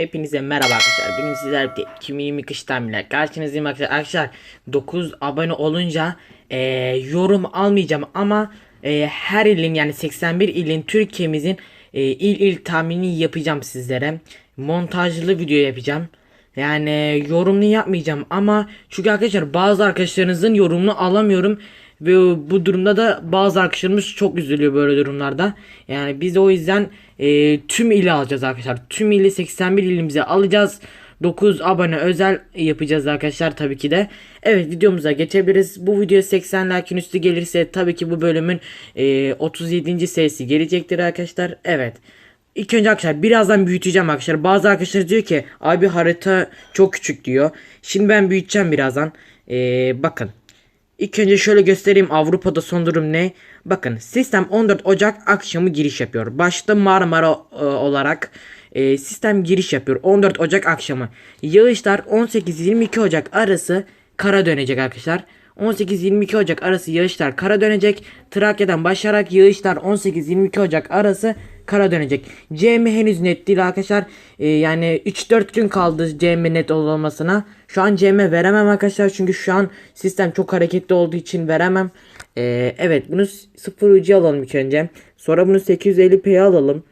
Hepinize merhaba arkadaşlar. Bugün sizler birlikte 2020 kış tahminler karşınızdayım arkadaşlar. Arkadaşlar 9 abone olunca eee, yorum almayacağım ama eee, her ilin yani 81 ilin Türkiye'mizin eee, il il tahminini yapacağım sizlere. Montajlı video yapacağım. Yani yorumunu yapmayacağım ama çünkü arkadaşlar bazı arkadaşlarınızın yorumunu alamıyorum. Ve bu durumda da bazı arkadaşlarımız çok üzülüyor böyle durumlarda. Yani biz o yüzden e, tüm ili alacağız arkadaşlar. Tüm ili 81 ilimize alacağız. 9 abone özel yapacağız arkadaşlar tabii ki de. Evet videomuza geçebiliriz. Bu video 80 like'ın üstü gelirse tabii ki bu bölümün e, 37. serisi gelecektir arkadaşlar. Evet. İlk önce arkadaşlar birazdan büyüteceğim arkadaşlar. Bazı arkadaşlar diyor ki abi harita çok küçük diyor. Şimdi ben büyüteceğim birazdan. Ee, bakın. İlk önce şöyle göstereyim Avrupa'da son durum ne? Bakın sistem 14 Ocak akşamı giriş yapıyor. Başta Marmara e, olarak e, sistem giriş yapıyor. 14 Ocak akşamı. Yağışlar 18-22 Ocak arası kara dönecek arkadaşlar. 18-22 Ocak arası yağışlar kara dönecek. Trakya'dan başlayarak yağışlar 18-22 Ocak arası kara dönecek. CM henüz net değil arkadaşlar. Ee, yani 3-4 gün kaldı CM net olmasına. Şu an CM veremem arkadaşlar. Çünkü şu an sistem çok hareketli olduğu için veremem. Ee, evet bunu 0 ucu alalım ilk önce. Sonra bunu 850p'ye alalım.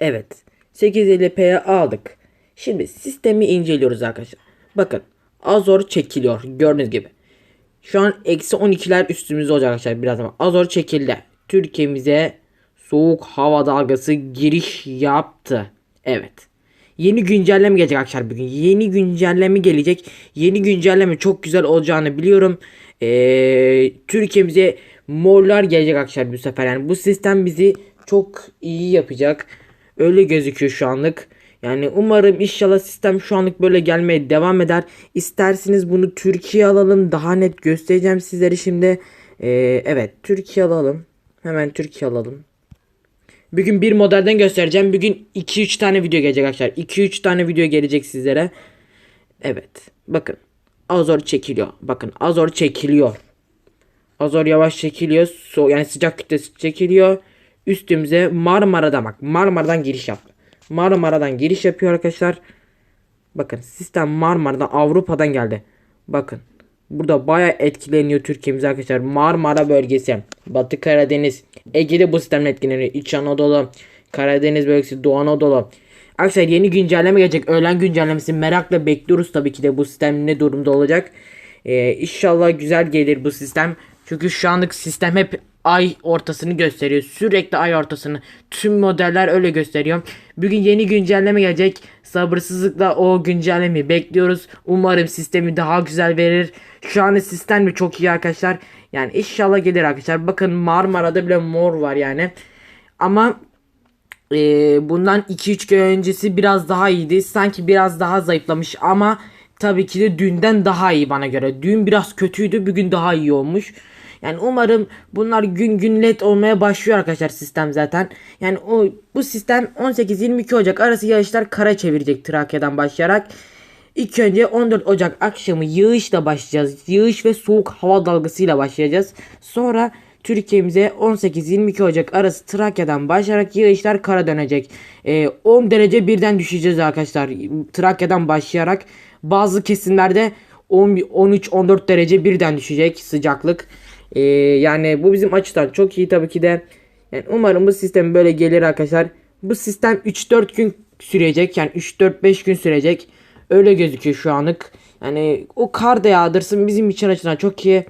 Evet. 850p'ye aldık. Şimdi sistemi inceliyoruz arkadaşlar. Bakın. Azor çekiliyor. Gördüğünüz gibi. Şu an eksi 12'ler üstümüzde olacak arkadaşlar birazdan. Azor çekildi. Türkiye'mize soğuk hava dalgası giriş yaptı. Evet. Yeni güncelleme gelecek arkadaşlar bugün. Yeni güncelleme gelecek. Yeni güncelleme çok güzel olacağını biliyorum. Ee, Türkiye'mize morlar gelecek arkadaşlar bu sefer. Yani bu sistem bizi çok iyi yapacak. Öyle gözüküyor şu anlık. Yani umarım inşallah sistem şu anlık böyle gelmeye devam eder. İsterseniz bunu Türkiye alalım. Daha net göstereceğim sizlere şimdi. Ee, evet Türkiye alalım. Hemen Türkiye alalım. Bugün bir modelden göstereceğim. Bugün 2-3 tane video gelecek arkadaşlar. 2-3 tane video gelecek sizlere. Evet. Bakın. Azor çekiliyor. Bakın Azor çekiliyor. Azor yavaş çekiliyor. So yani sıcak kütlesi çekiliyor. Üstümüze Marmara'dan bak. Marmara'dan giriş yaptı. Marmara'dan giriş yapıyor arkadaşlar. Bakın sistem Marmara'dan Avrupa'dan geldi. Bakın. Burada baya etkileniyor Türkiye'miz arkadaşlar. Marmara bölgesi, Batı Karadeniz, Ege'de bu sistemle etkileniyor. İç Anadolu, Karadeniz bölgesi, Doğu Anadolu. Arkadaşlar yeni güncelleme gelecek. Öğlen güncellemesi merakla bekliyoruz tabii ki de bu sistem ne durumda olacak. Ee, inşallah güzel gelir bu sistem. Çünkü şu anlık sistem hep ay ortasını gösteriyor. Sürekli ay ortasını. Tüm modeller öyle gösteriyor. Bugün yeni güncelleme gelecek. Sabırsızlıkla o güncellemeyi bekliyoruz. Umarım sistemi daha güzel verir. Şu anda sistem de çok iyi arkadaşlar. Yani inşallah gelir arkadaşlar. Bakın Marmara'da bile mor var yani. Ama e, bundan 2-3 gün öncesi biraz daha iyiydi. Sanki biraz daha zayıflamış ama tabii ki de dünden daha iyi bana göre. Dün biraz kötüydü bugün daha iyi olmuş. Yani umarım bunlar gün gün net olmaya başlıyor arkadaşlar sistem zaten. Yani o bu sistem 18-22 Ocak arası yağışlar kara çevirecek Trakya'dan başlayarak. İlk önce 14 Ocak akşamı yağışla başlayacağız. Yağış ve soğuk hava dalgasıyla başlayacağız. Sonra Türkiye'mize 18-22 Ocak arası Trakya'dan başlayarak yağışlar kara dönecek. Ee, 10 derece birden düşeceğiz arkadaşlar. Trakya'dan başlayarak bazı kesimlerde 13-14 derece birden düşecek sıcaklık. Ee, yani bu bizim açıdan çok iyi tabii ki de. Yani umarım bu sistem böyle gelir arkadaşlar. Bu sistem 3-4 gün sürecek. Yani 3-4-5 gün sürecek. Öyle gözüküyor şu anlık. Yani o kar da yağdırsın bizim için açıdan çok iyi.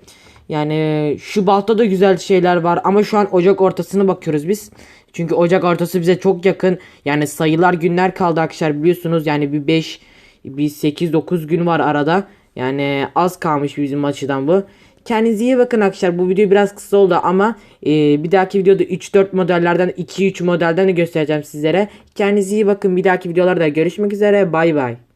Yani Şubat'ta da güzel şeyler var ama şu an Ocak ortasına bakıyoruz biz. Çünkü Ocak ortası bize çok yakın. Yani sayılar günler kaldı arkadaşlar biliyorsunuz. Yani bir 5 bir 8-9 gün var arada. Yani az kalmış bizim açıdan bu. Kendinize iyi bakın arkadaşlar. Bu video biraz kısa oldu ama e, bir dahaki videoda 3-4 modellerden 2-3 modelden de göstereceğim sizlere. Kendinize iyi bakın. Bir dahaki videolarda görüşmek üzere. Bay bay.